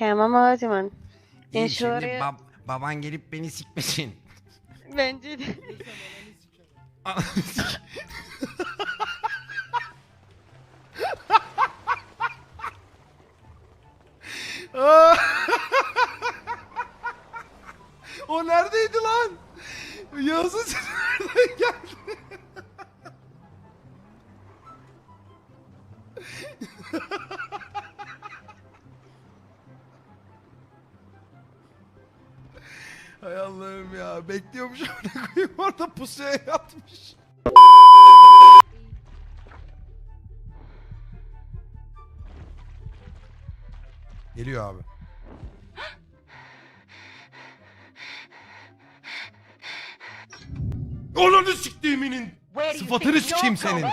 Tamam o zaman. Ben şimdi şuraya- bab- baban gelip beni sikmesin. Bence de. o neredeydi lan? Yağız'ın sesi nereden geldi? Hay Allah'ım ya. Bekliyormuş amına koyayım orada pusuya yatmış. Geliyor abi. Ananı siktiğiminin sıfatını sikeyim senin.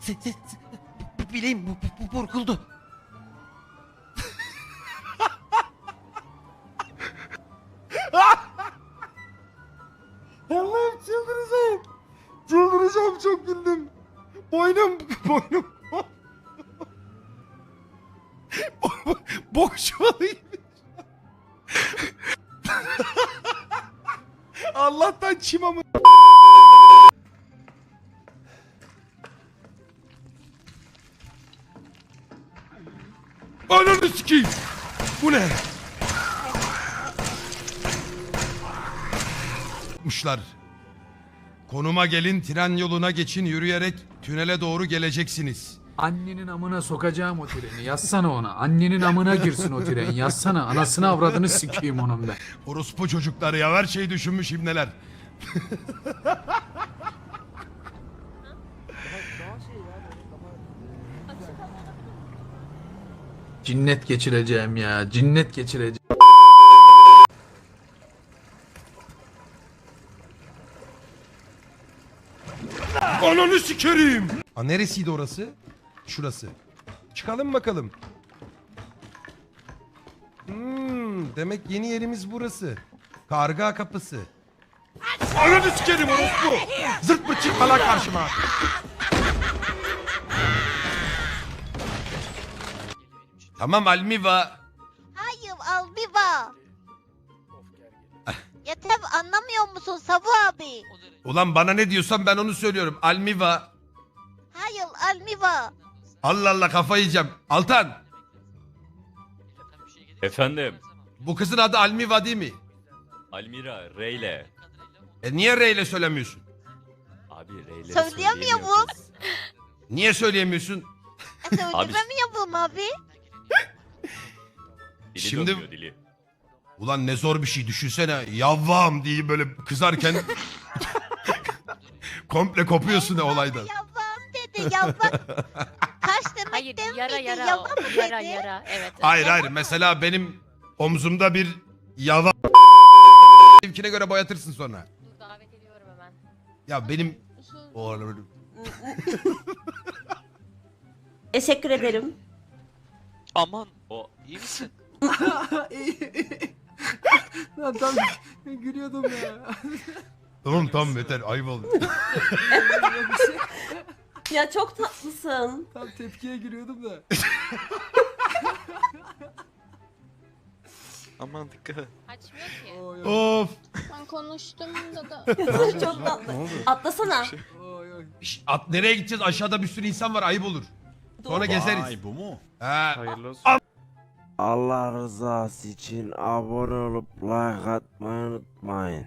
Se, se, se, b- bileğim bu, bu, bu burkuldu. Allah'ım çıldıracağım. Çıldıracağım çok güldüm. Boynum, boynum. Gibi. Allah'tan çim ama. Ananı sikeyim. Bu ne? Muşlar. Konuma gelin, tren yoluna geçin, yürüyerek tünele doğru geleceksiniz. Annenin amına sokacağım o treni. Yazsana ona. Annenin amına girsin o tren. Yazsana. Anasını avradını sikeyim onun ben. Orospu çocukları ya her şeyi düşünmüş ibneler. Cinnet geçireceğim ya. Cinnet geçireceğim. Ananı sikerim. Aa, neresiydi orası? Şurası. Çıkalım bakalım. Hmm, demek yeni yerimiz burası. Karga kapısı. Ananı sikerim orospu. Zırt pırt çıkma lan karşıma. Tamam Almiva. Hayır Albiva. Ya tabi anlamıyor musun Sabu abi? Ulan bana ne diyorsan ben onu söylüyorum. Almiva. Hayır Almiva. Allah Allah kafayı yiyeceğim. Altan. Efendim, Bu kızın adı Almiva değil mi? Almira, Reyle. E niye R ile söylemiyorsun? Abi Rey'leri Söyleyemiyor mu? kız. Niye söyleyemiyorsun? E, Söyleyemiyorum abi. Dili Şimdi- dönmüyor dili. Ulan ne zor bir şey düşünsene. Yavvam diye böyle kızarken komple kopuyorsun ya olaydan. Yavan dedi yavan. Kaç demek Hayır değil yara miydi? yara Yavan o. mı Yara dedi? yara evet. Hayır hayır mesela benim omzumda bir yava Benimkine göre boyatırsın sonra. Dur davet ediyorum hemen. Ya benim Oğlum. Teşekkür ederim. Aman o iyi misin? Lan tam gülüyordum ya. Tamam tamam yeter ayıp oldu. Ya çok tatlısın. Tam tepkiye gülüyordum da. Aman dikkat et. Açmıyor ki. of. Ben konuştum da da. çok tatlı. Atlasana. Oy. Şş, At, nereye gideceğiz? Aşağıda bir sürü insan var ayıp olur. Sonra gezeriz. bu mu? Ha, Hayırlı olsun. Allah rızası için abone olup like atmayı unutmayın.